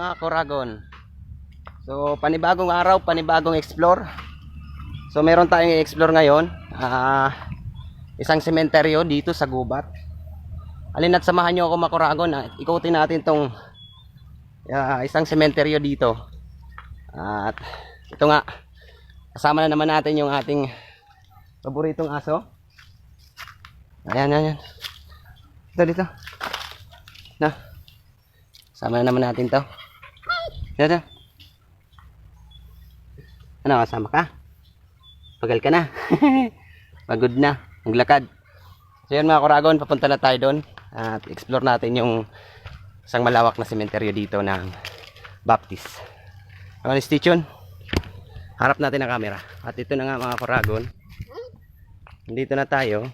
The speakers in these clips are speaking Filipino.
Mga Koragon. So, panibagong araw, panibagong explore. So, meron tayong i-explore ngayon. Ah, isang sementeryo dito sa Gubat. Alin at samahan nyo ako mga Koragon. Ah, ikutin natin tong ah, isang sementeryo dito. At ito nga, kasama na naman natin yung ating paboritong aso. Ayan, ayan, ayan. Dito, dito. Na. Sama na naman natin to. Dito. Ano, kasama ka? Pagal ka na. Pagod na. Maglakad. So yun mga Koragon, papunta na tayo doon. At explore natin yung isang malawak na sementeryo dito ng Baptist. Ano stay tuned. Harap natin ang camera. At ito na nga mga Koragon. Dito na tayo.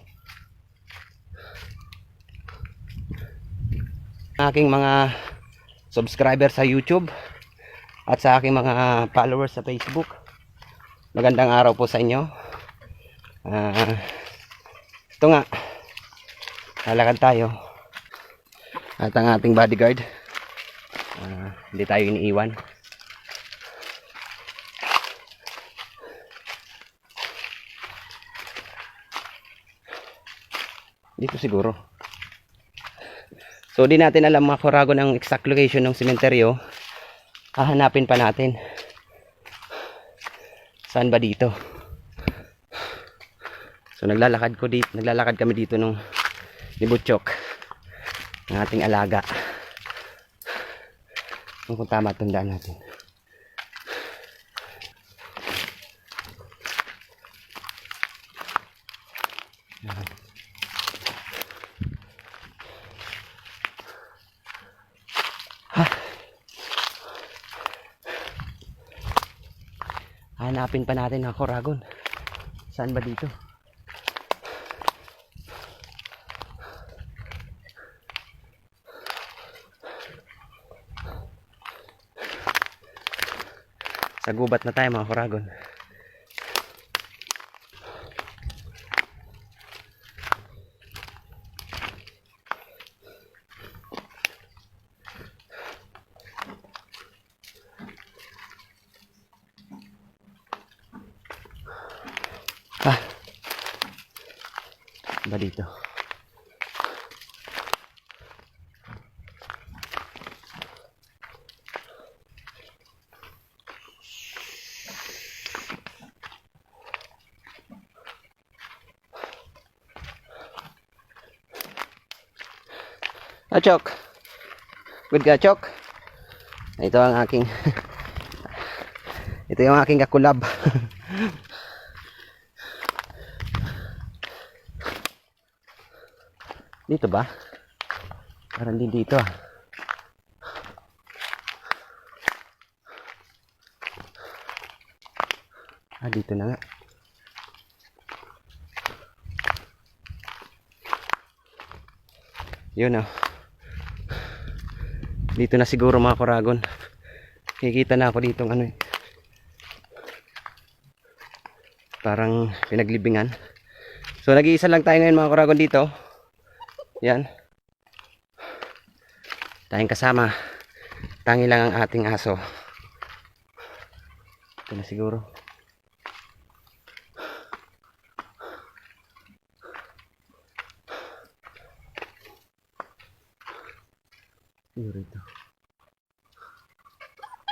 aking mga subscriber sa YouTube at sa aking mga followers sa Facebook. Magandang araw po sa inyo. Ah, ito nga. Lalakad tayo. At ang ating bodyguard. ah, hindi tayo iniiwan. Dito siguro. So di natin alam mga korago ng exact location ng sementeryo. Hahanapin pa natin. Saan ba dito? So naglalakad ko dito, naglalakad kami dito nung ni Butchok. Ng ating alaga. Kung tama tandaan natin. Hanapin pa natin ang koragon. Saan ba dito? Sa gubat na tayo mga koragon. Ah. Ba dito? Ah, Chok. Good ka, Chok. Ito ang aking Ito yung aking kakulab. Dito ba? Parang din dito ah. Ah, dito na nga. Yun ah. Dito na siguro mga koragon. Kikita na ako dito ano eh. Parang pinaglibingan. So nag-iisa lang tayo ngayon mga koragon dito. Yan. Tayong kasama. Tangi lang ang ating aso. Ito na siguro. Yun rito.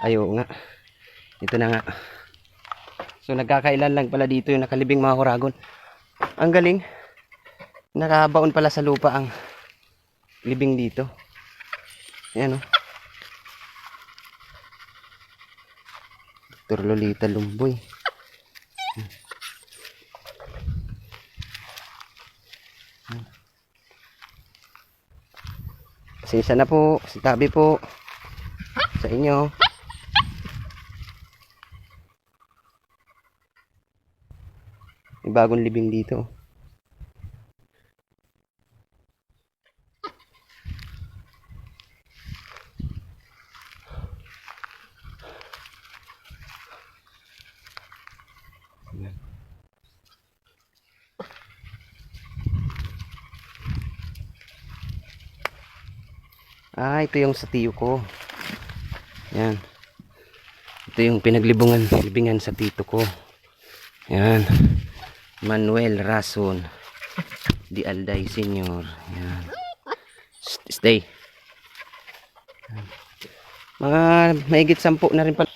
Ayo nga. Ito na nga. So nagkakailan lang pala dito yung nakalibing mga koragon. Ang galing. Nakabaon pala sa lupa ang libing dito. Ayan o. Dr. Lolita Lumboy. Pasensya na po. Si Tabi po. Sa inyo. May bagong libing dito. Ah, ito yung sa tiyo ko. Yan. Ito yung pinaglibungan, libingan sa tito ko. Yan. Manuel Rason. Di Alday Senior. Yan. St- Stay. Mga mahigit sampu na rin pala.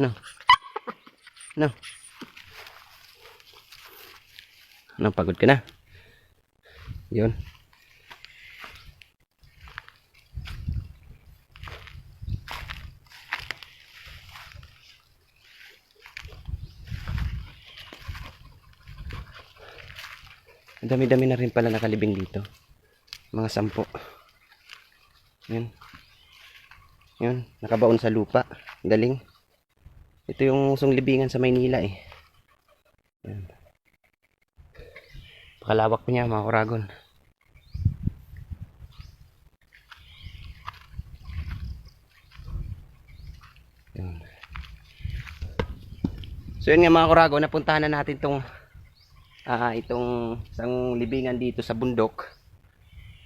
No. No. Ano, pagod ka na? Yun. Dami-dami na rin pala nakalibing dito. Mga sampo. Yan. Yun, nakabaon sa lupa. Galing. Ito yung usong libingan sa Maynila eh. Yan. Pakalawak pa niya mga kuragon. So yun nga mga kuragon, napuntahan na natin tong ah itong isang libingan dito sa bundok.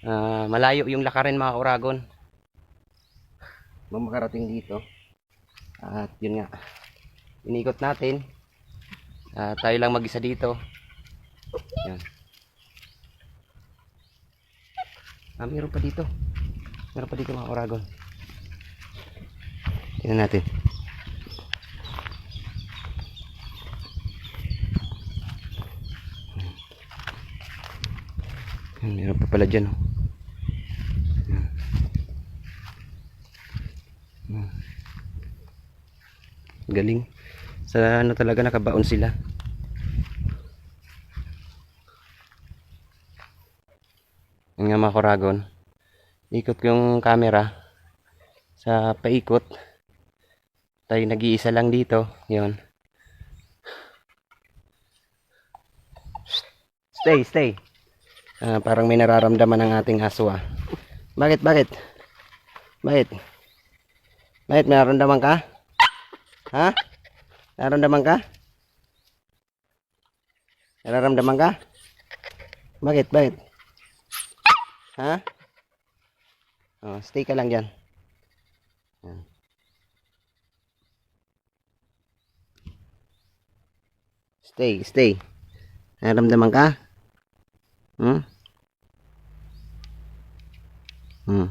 Ah, malayo yung lakarin mga kuragon. Mamakarating dito. At yun nga. Inikot natin. Ah, tayo lang mag-isa dito. Yan. Ah, meron pa dito. Meron pa dito mga kuragon. Tingnan natin. Meron pa pala dyan. Oh. Galing. Sa ano talaga nakabaon sila. Yan nga mga koragon. Ikot ko yung camera sa paikot. Tayo nag-iisa lang dito. Yon. Stay, stay. Ah, parang may nararamdaman ng ating aso ah. Bakit, bakit? Bakit? Bakit, may nararamdaman ka? Ha? Nararamdaman ka? Nararamdaman ka? Bakit, bakit? Ha? Oh, stay ka lang dyan. Yan. Stay, stay. Nararamdaman ka? Hmm? Hmm.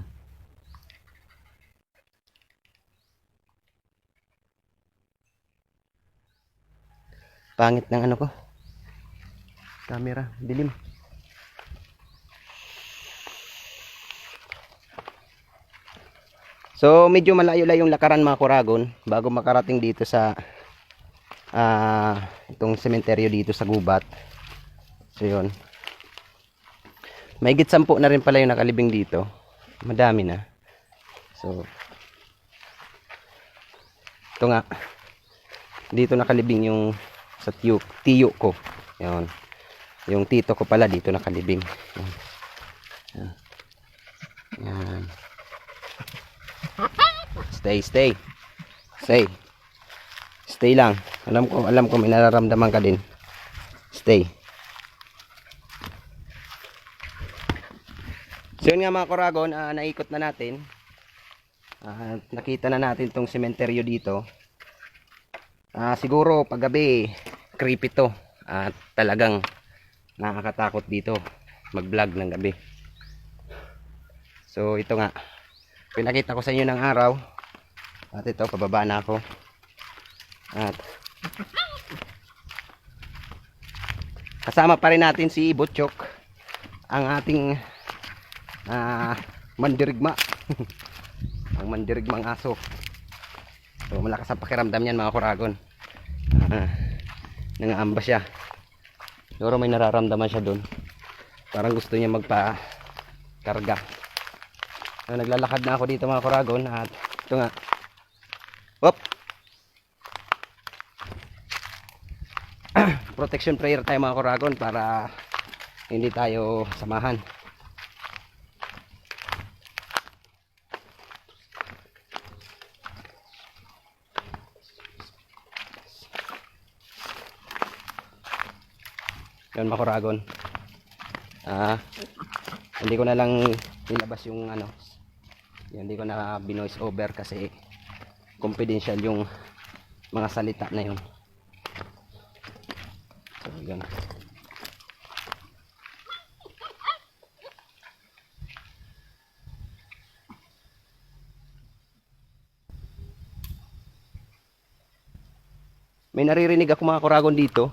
Pangit ng ano ko. Camera, dilim. So, medyo malayo-layo yung lakaran mga kuragon bago makarating dito sa ah itong sementeryo dito sa gubat. So, yun. Mahigit sampu na rin pala yung nakalibing dito. Madami na. So, ito nga. Dito nakalibing yung sa tiyo, tiyo ko. Yun. Yung tito ko pala dito nakalibing. Yan. Yan. Stay, stay. Stay. Stay lang. Alam ko, alam ko may nararamdaman ka din. Stay. So yun nga mga koragon, ah, naikot na natin. Ah, nakita na natin tong sementeryo dito. Ah, siguro paggabi, creepy to. At talagang nakakatakot dito mag-vlog ng gabi. So ito nga, pinakita ko sa inyo ng araw. At ito, pababa na ako. At kasama pa rin natin si Butchok, ang ating ah mandirigma. Ang mandirigmang aso. So malakas ang pakiramdam yan mga kuragon. Ah, nangaamba siya. Siguro may nararamdaman siya doon parang gusto niya magpa karga so, naglalakad na ako dito mga kuragon. At ito nga Whoop! protection prayer tayo mga kuragon para hindi tayo samahan Yan makuragon. Ah, hindi ko na lang nilabas yung ano. Yan, hindi ko na binoise over kasi confidential yung mga salita na yun. So, yun. May naririnig ako mga kuragon dito.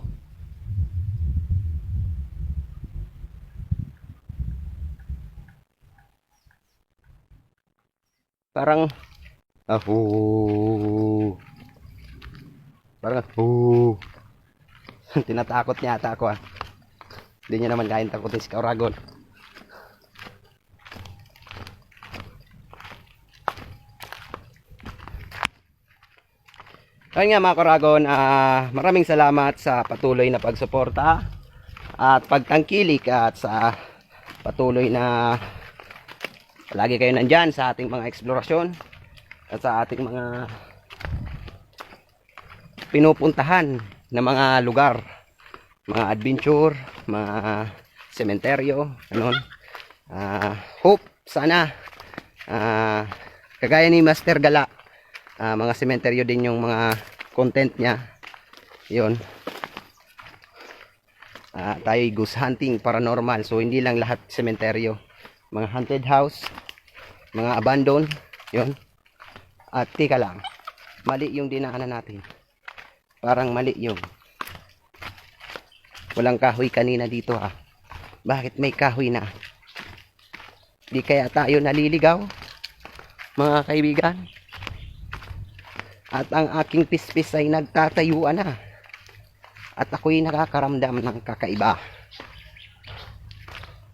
Parang ahu. Parang ahu. Tinatakot niya ata ako ah. Hindi niya naman kain takutin si Kuragon. Ayun nga mga Kuragon, ah, maraming salamat sa patuloy na pagsuporta at pagtangkilik at sa patuloy na lagi kayo nandyan sa ating mga eksplorasyon at sa ating mga pinupuntahan na mga lugar, mga adventure, mga sementeryo, ganun. Ah, hope sana ah, kagaya ni Master Gala ah, mga sementeryo din yung mga content niya. Yun. Ah, tayo goose hunting paranormal. So hindi lang lahat sementeryo. Mga haunted house mga abandon yun at tika lang mali yung dinaanan natin parang mali yung walang kahoy kanina dito ha bakit may kahoy na di kaya tayo naliligaw mga kaibigan at ang aking pispis ay nagtatayuan na. At ako'y nakakaramdam ng kakaiba.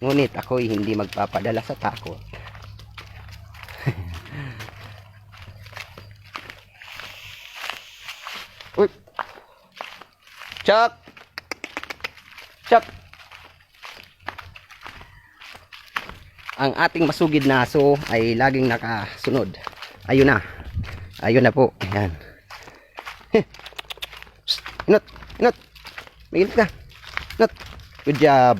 Ngunit ako'y hindi magpapadala sa takot. Chuck! Chuck! Ang ating masugid na aso ay laging nakasunod. Ayun na. Ayun na po. Ayan. Inot, inot. Migil ka. Inot. Good job.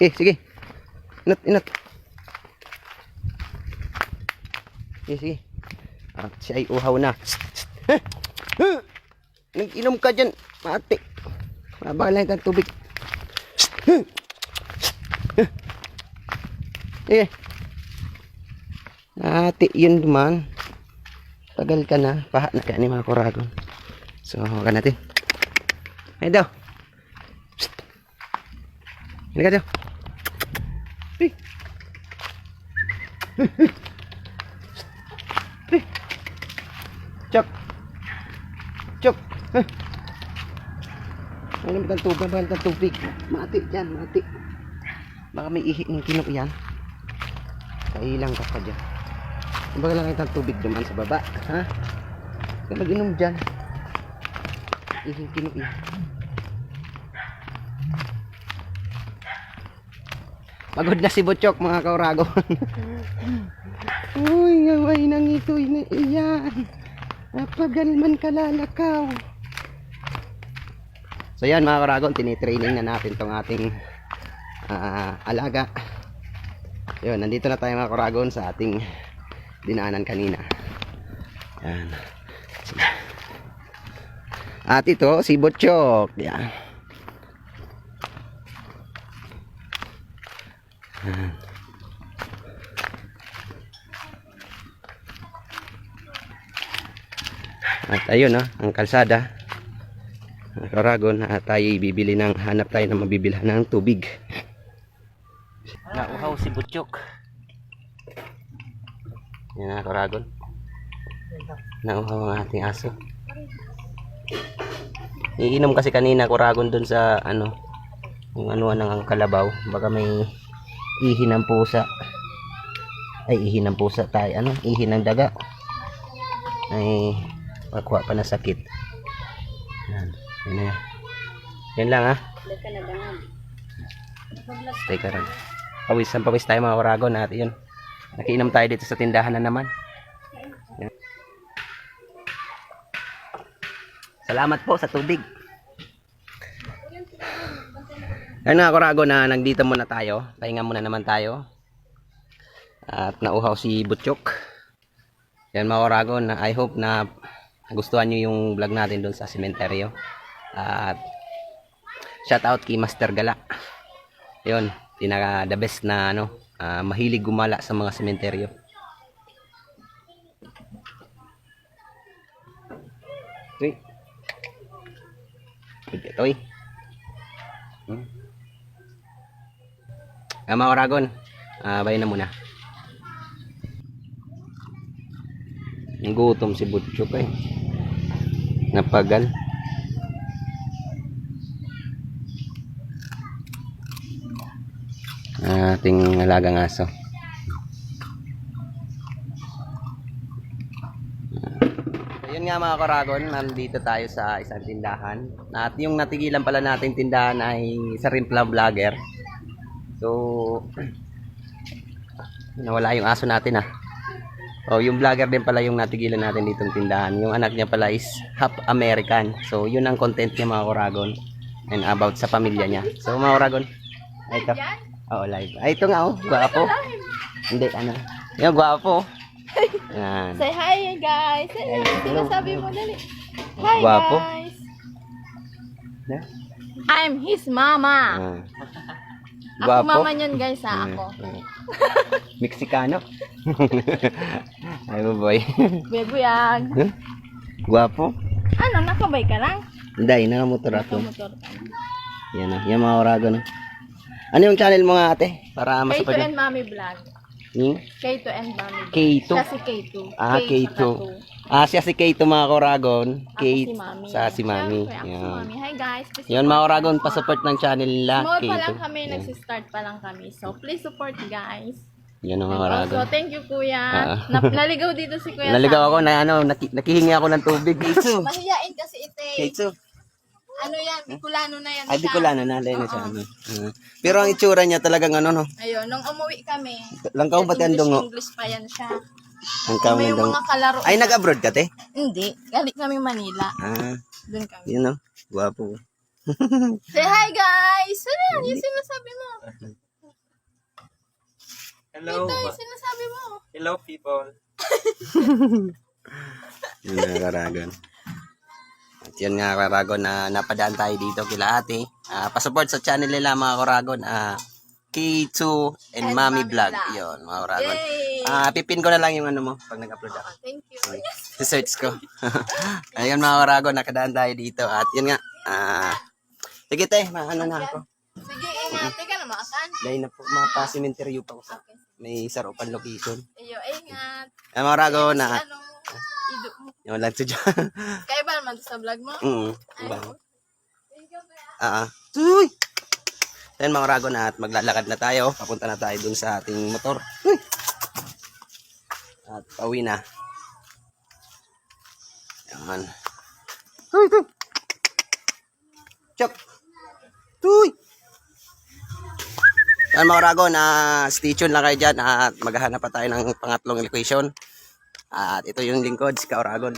Eh, sige. Inot, inot. Sige, sige. At siya ay uhaw na. Huh? Nag-inom ka dyan, mati. Mabalay kang tubig. Huh? Sige. Ati, yun naman. Tagal ka na. Paha na ka ni mga kuragon. So, ka natin. Ay daw. Hindi ka daw. Hey. Hey. Chok. Ano ba tubig? Ba ang tubig? Mati yan, mati. Baka may ihi ng kinok yan. Kailang ka pa dyan. Baga lang itang tubig duman sa baba. Ha? Kaya mag-inom dyan. Ihing kinok yan. Pagod na si Butchok mga kauragon. Uy, ngaway nang ito'y na iyan. Napagal man kalalakaw. So yan mga kauragon, tinitraining na natin tong ating ah, alaga. Yun, nandito na tayo mga kauragon sa ating dinaanan kanina. Yan. At ito, si Butchok. Yan. At ayun no, ang kalsada. Karagon, at tayo bibili ng hanap tayo ng mabibilhan ng tubig. Nauhaw si Butchok. Yan na, Karagon. Nauhaw ang ating aso. Iinom kasi kanina Karagon dun sa ano, yung ano ng kalabaw. Baka may ihi ng pusa. Ay, ihi ng pusa tayo. Ano? Ihi ng daga. Ay, makuha pa na sakit. Yan. Na yan. Yan lang ha. Stay ka rin. Pawis ang pawis tayo mga Karagon at yun. Nakiinom tayo dito sa tindahan na naman. Yan. Salamat po sa tubig. Ayun nga, Kurago, na nandito muna tayo. Pahinga muna naman tayo. At nauhaw si Butchok. Yan mga Kurago, na I hope na gustuhan nyo yung vlog natin doon sa sementeryo. At shout out kay Master Gala. Yun, pinaka the best na ano, ah, mahilig gumala sa mga sementeryo. Uy. Eh. Hmm. Ah, mga Oragon, ah, bayan na muna. Ang si Butchok eh. Napagal. Ah, ating alagang aso. Ayun nga mga Koragon, nandito tayo sa isang tindahan. At yung natigilan pala natin tindahan ay sa Rimpla Vlogger. So, nawala yung aso natin ah. Oh, yung vlogger din pala yung natigilan natin ditong tindahan. Yung anak niya pala is half American. So, yun ang content niya mga Koragon. And about sa pamilya niya. So, mga Koragon, ay ito. Oo, live. Ay, ito nga oh, gwapo. Hindi, ano. Yung gwapo. Yan. Say hi guys. Ano hello. sinasabi mo dali? Hi Guwapo. guys. Yeah. I'm his mama. Ah. Ako Gwapo. mama niyan guys ha, Mm, ako. Mexicano. Ay, boy. Bebuyag. Gwapo. Ano, nakabay ka lang? Hindi, nakamotor ako. Motor ka. Yan na, yan mga orago na. Ano yung channel mo nga ate? Para K2 masapag and Mommy Vlog. Hmm? K2 and Mommy Vlog. K2. Siya si K2. Ah, K K2. saka two. Ah, siya si Kate mga koragon. Ako si Mami. sa si Mami. Siyempre, ako si Yan. Mami. Hi guys. Please Yan support mga us. koragon, pasupport ng channel nila. Small pa lang kami, nagsistart pa lang kami. So, please support guys. Yan mga And koragon. also, thank you kuya. Ah. Na- naligaw dito si kuya. Naligaw ako na ano, naki- nakihingi ako ng tubig. Mahiyain kasi ite. Kate. Ano yan? Bicolano na yan Ay, siya. ko lang na na siya. ano. Ah. Pero ang itsura niya talagang ano no. Ayun, nung umuwi kami. Langkaw ba English, tandong no? English pa yan siya. Ang kami May dong. mga kalaro. Ay, nag-abroad ka te? Hindi. Galing kami Manila. Ah, Doon kami. yun no. Guwapo. Say hi guys! Ano yan? Yung sinasabi mo? Hello. Ito yung sinasabi mo. Hello, people. Yun na karagon. At yun nga karagon na napadaan tayo dito kila ate. Ah, pasupport sa channel nila mga karagon. Ah, K2 and, And Mami Mami Vlog. Vlog. Yun mga karagon. Yay! Ah, pipin ko na lang yung ano mo pag nag-upload ako. Thank you. search ko. Ayun mga karago, nakadaan tayo dito. At yun nga, ah, sige te, maano na ako. Sige, ingat. Teka na makasan. Dahil na po, mapasimenteryo pa ko sa may sarupan location. Iyo, ingat. Ay mga karago, na, Ano? Ido mo. yun lang to dyan. Kaya ba naman to sa vlog mo? mm? Thank you, kuya. Ah, ah. Uy! Then mga karago na at maglalakad na tayo. Papunta na tayo dun sa ating motor. Uy! At pauwi na. Yan. Uy, uy. Chok! Uy! Yan mga karago na stay tuned lang kayo dyan at maghahanap pa tayo ng pangatlong location. At ito yung lingkod, si Kauragon.